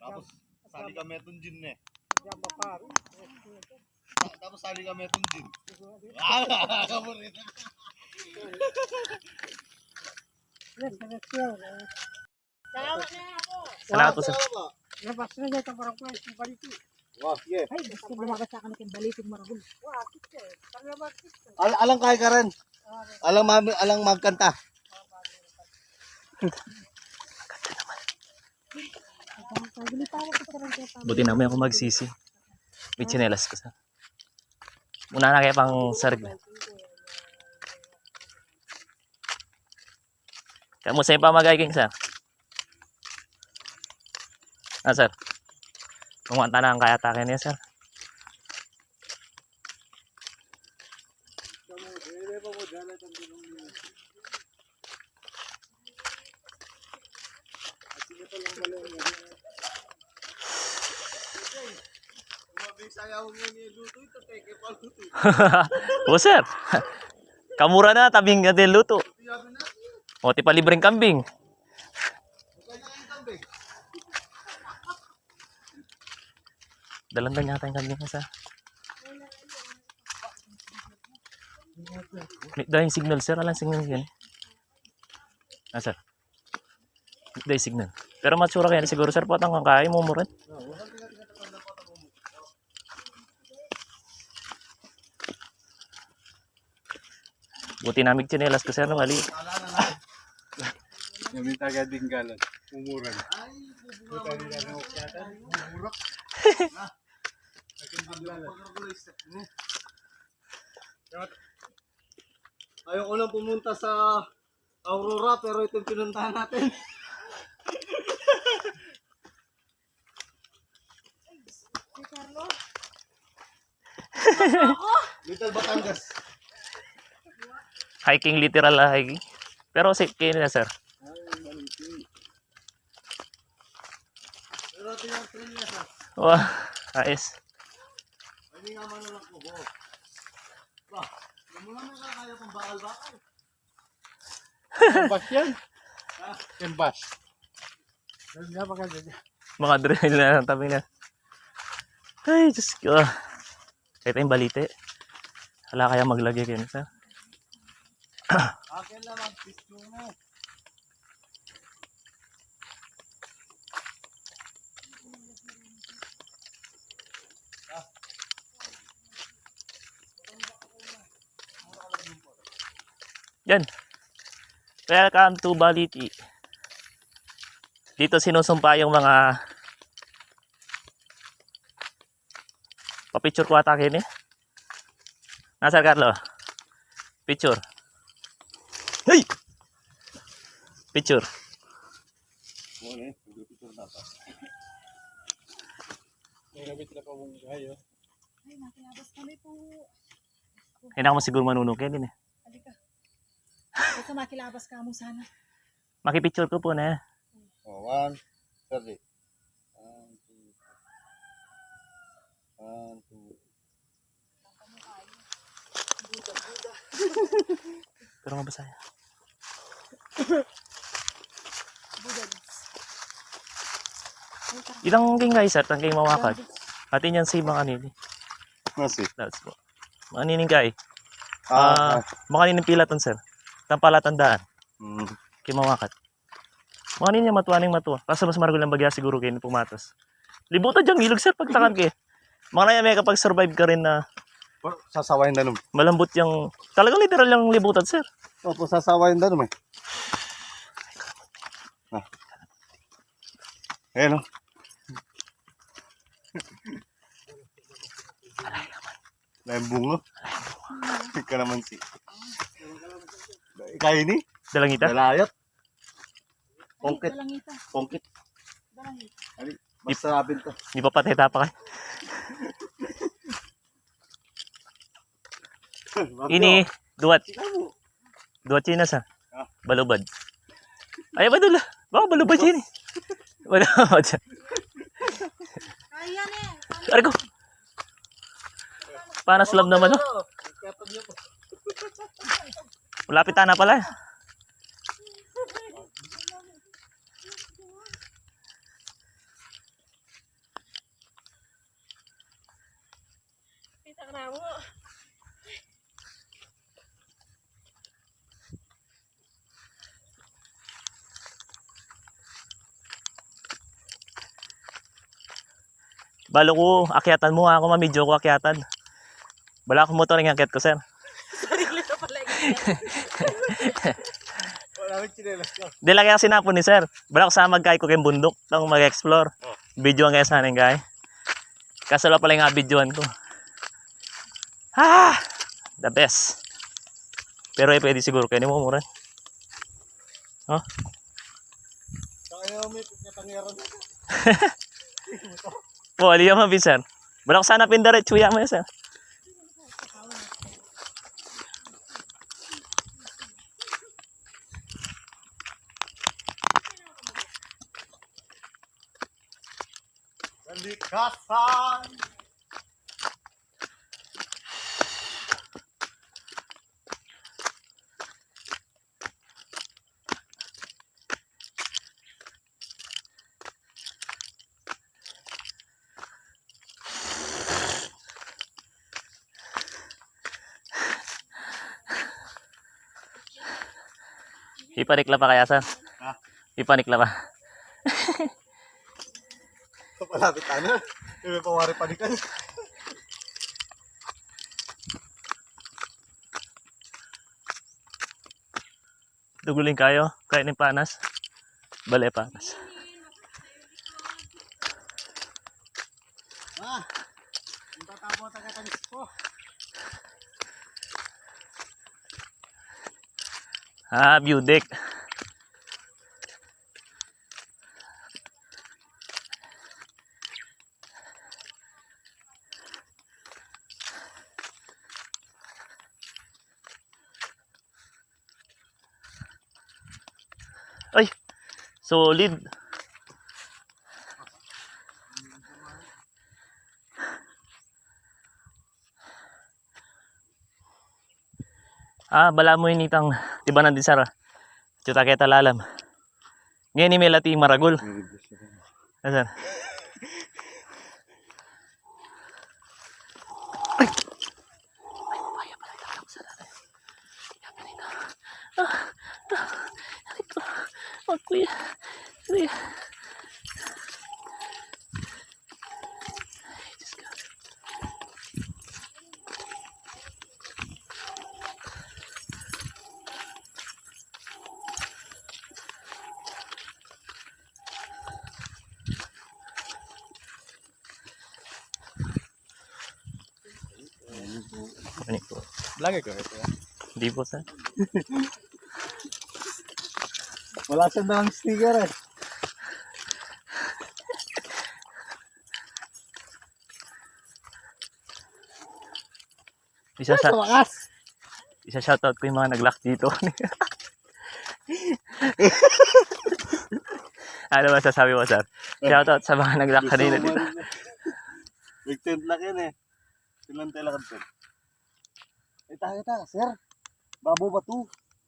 Tapos, sali ka metong gin eh. Tapos sali ka metong gin. Ah, kamu rin. Yes, yes, yes. Salamat po sir. Labas na dyan, parang pwes, yung balito. Wah, sige. Ay, gusto mo labas sa akin ng balitin maragul. Wah, kita. Al alang kaya ka rin. Alang, mag alang magkanta. Gilitawan ko Buti naman ako magsisi. May chinelas ko sa. Muna na kaya pang sarg. Kamusta yung pamagayking sir? Ah sir. Kumanta na ang kaya takin niya sir. Sayaw mo niya luto ito, teke pa luto. O sir. Kamura na tabing natin luto. O ti palibreng kambing. Yung. Dalandan yata yung kambing sa. May dahil signal sir, alang signal yan. Ah sir. Dahil signal. Pero matsura kaya siguro sir po ang kaya mo mo rin. Buti namig chinelas ko sir na mali. Kami taga Dinggalan. Umuran. Mo. Ayoko lang pumunta sa Aurora pero ito yung pinuntahan natin. Little Batangas. Hiking literal na hiking. Pero safe kayo na sir. Pero trail niya sa. Wah, ayos. Hindi nga man lang ko. Bo. Ba, hindi mo naman kakaya kung bakal-bakal. Bas yan. Yan bas. Dahil nga maganda dyan. Mga drill na ng tabi na. Ay, Diyos ko. Ito yung balite. Wala kaya maglagay kayo sa. Akin lang ang picture mo. Yan. Welcome to Baliti. Dito sinusumpa yung mga pa-picture ko ata kayo eh. Carlo? Picture. Hey! Picture. Na. Ay. Hindi ako siguro manunok yan din eh. Halika. Basta makilabas ka mo sana. Makipicture ko po na. Oh, one, thirty. One, two, one, two. Pero mabasa yan. Ilang king guys at ang king mawakad. Atin yan si mga nini. Nasi. That's po. Mga nining kay. Ah, Ah, mga nining pilaton sir. Tampala tandaan. mm. Kay mawakat. Mga nining matuwa ning matuwa. Kaso mas maragol ng bagya siguro kayo ni pumatos. Libutan dyan ilog sir pagtakan kayo. Mga na may kapag survive ka rin na Sasawayin na naman. malambot yung talagang literal yung libutan sir. Opo, sasawayin na naman. Ah. Ayan o. Lain bunga. Ika naman si. Kaya ini? Dalang ita. Dalayat. Pongkit. Dalangita. Pongkit. Dalangita. Basta to. Di pa patay tapa kayo. Ini duwat. Duwat China sa. Ah. Balubad. Ay ba dula? Baka balubad eh. Balubad ne. Ari ko. Para slab naman oh. Malapit na pala. Balo ko, akyatan mo ako, mamidyo ko akyatan. Bala ko motor ng akyat ko, sir. Sarili na pala yung Wala akong chinelas ko. Di lang kaya sinapon ni sir. Bala ko sa magkay ko kay bundok, tang mag-explore. Video ang kaya sa anin kay. Kasalo pala nga videoan ko. Ah! The best. Pero eh, pwede siguro kayo ni mo mura. Kaya may katangiran. Po, aliya mo, sir. Bala ko sana pindaret, chuya mo, sir. Kalikasan! Ipanikla pa kaya, sir? Ha? Ipanikla pa. Ito palapit ano? May pawari panikan. Dugulin kayo, kaya ni panas. Bale, panas. Ah! Yung tatapo at tagatanis ko. Ah, view deck. Ay, solid. Ah, bala mo initang tiba na din sara. Chuta kita lalam. Ngayon ni Melati Maragul. Asan? Ay! Ay, papaya pala ito. Ako sa dati. Yan, ganito. Ah, ah, aray ko. Wag, kuya. Kuya. Ay, Diyos ko. Ano po? Lagi ko ito. Hindi po, sir. Wala siyang dalang sticker eh. Isa sa wakas! isa shoutout ko yung mga nag-lock dito. ano ba sasabi mo, sir? Shoutout sa mga nag-lock kanina dito. Big tent lang yan eh. Silang tela kan tent. Ay, tayo ta, sir. Babo ba to?